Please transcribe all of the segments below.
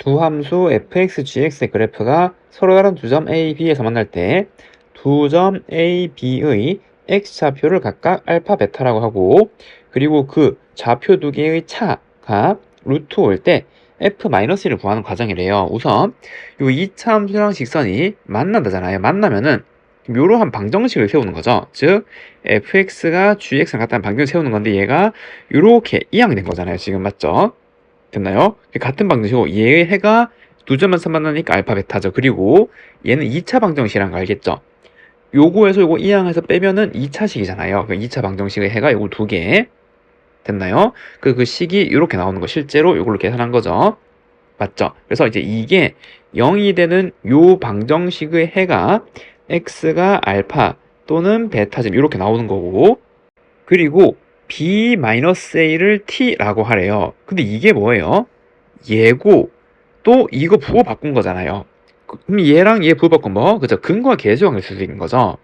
두 함수 fx, gx의 그래프가 서로 다른 두 점 a, b에서 만날 때 두 점 a, b의 x좌표를 각각 알파, 베타라고 하고 그리고 그 좌표 두 개의 차가 루트 올 때 f-1을 구하는 과정이래요. 우선 요 2차 함수랑 직선이 만난다잖아요. 만나면은 이러한 방정식을 세우는 거죠. 즉 fx가 gx랑 같다는 방정식을 세우는 건데 얘가 이렇게 이항이 된 거잖아요. 지금 맞죠? 됐나요? 같은 방정식이고 얘의 해가 두 점에서 만나니까 알파 베타죠. 그리고 얘는 2차 방정식이란 거 알겠죠? 요거에서 요거 이항해서 빼면은 2차식이잖아요. 그 2차 방정식의 해가 요거 두 개. 됐나요? 그, 그 식이 이렇게 나오는 거 실제로 요걸로 계산한 거죠. 맞죠? 그래서 이제 이게 0이 되는 요 방정식의 해가 x가 알파 또는 베타쯤 이렇게 나오는 거고 그리고 b-a를 t라고 하래요. 근데 이게 뭐예요? 얘고 또 이거 부호 바꾼 거잖아요. 그럼 얘랑 얘 부호 바꾼 뭐? 그죠? 근과 계수형을 쓸수 있는 거죠.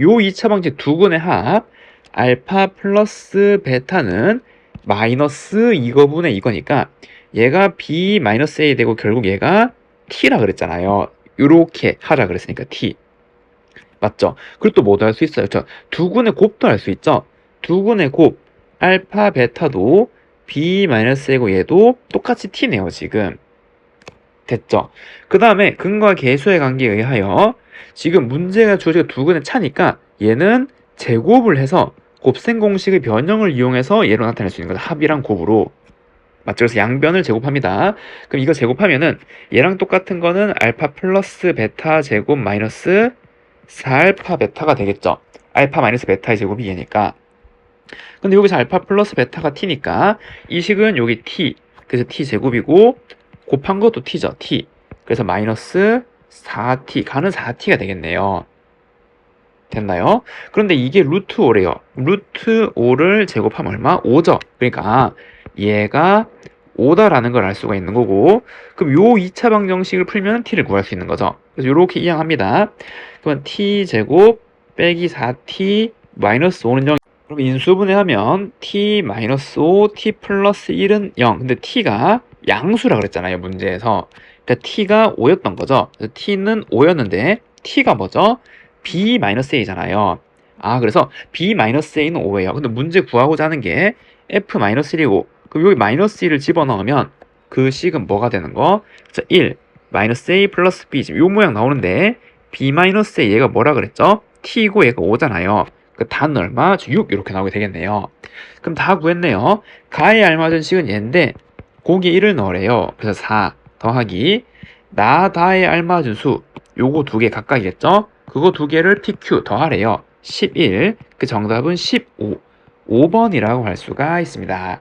요 2차 방식 두 근의 합 알파 플러스 베타는 마이너스 이거분의 이거니까 얘가 b 마이너스 a 되고 결국 얘가 t라 그랬잖아요. 요렇게 하라 그랬으니까 t. 맞죠? 그리고 또 뭐도 할 수 있어요. 저두 근의 곱도 할 수 있죠. 두 근의 곱 알파 베타도 b-a고 얘도 똑같이 t네요 지금. 됐죠? 그 다음에 근과 계수의 관계에 의하여 지금 문제가 주어지가 두 근의 차니까 얘는 제곱을 해서 곱셈 공식의 변형을 이용해서 얘로 나타낼 수 있는 거죠. 합이랑 곱으로. 맞죠? 그래서 양변을 제곱합니다. 그럼 이거 제곱하면은 얘랑 똑같은 거는 알파 플러스 베타 제곱 마이너스 4알파 베타가 되겠죠? 알파 마이너스 베타의 제곱이 얘니까 근데 여기서 알파 플러스 베타가 t니까 이 식은 여기 t 그래서 t 제곱이고 곱한 것도 t죠 t. 그래서 마이너스 4t 가는 4t가 되겠네요. 됐나요? 그런데 이게 루트 5래요. 루트 5를 제곱하면 얼마? 5죠. 그러니까 얘가 5다라는 걸 알 수가 있는 거고 그럼 요 2차 방정식을 풀면 t를 구할 수 있는 거죠. 그래서 이렇게 이항합니다. 그러면 t 제곱 빼기 4t 마이너스 5는 0 그럼 인수분해 하면 t-5, t 플러스 1은 0. 근데 t가 양수라 그랬잖아요, 문제에서. 그러니까 t가 5였던 거죠. t는 5였는데 t가 뭐죠? b-a잖아요. 아, 그래서 b-a는 5예요. 근데 문제 구하고자 하는 게 f-1이고 그럼 여기 마이너스 1을 집어넣으면 그 식은 뭐가 되는 거? 자, 1, 마이너스 a 플러스 b 지금 요 모양 나오는데 b-a 얘가 뭐라 그랬죠? t고 얘가 5잖아요. 그 단은 얼마? 6 이렇게 나오게 되겠네요. 그럼 다 구했네요. 가에 알맞은 식은 얘인데 거기에 1을 넣으래요. 그래서 4 더하기 나 다에 알맞은 수 요거 두 개 각각이겠죠? 그거 두 개를 PQ 더하래요. 11. 그 정답은 15. 5번이라고 할 수가 있습니다.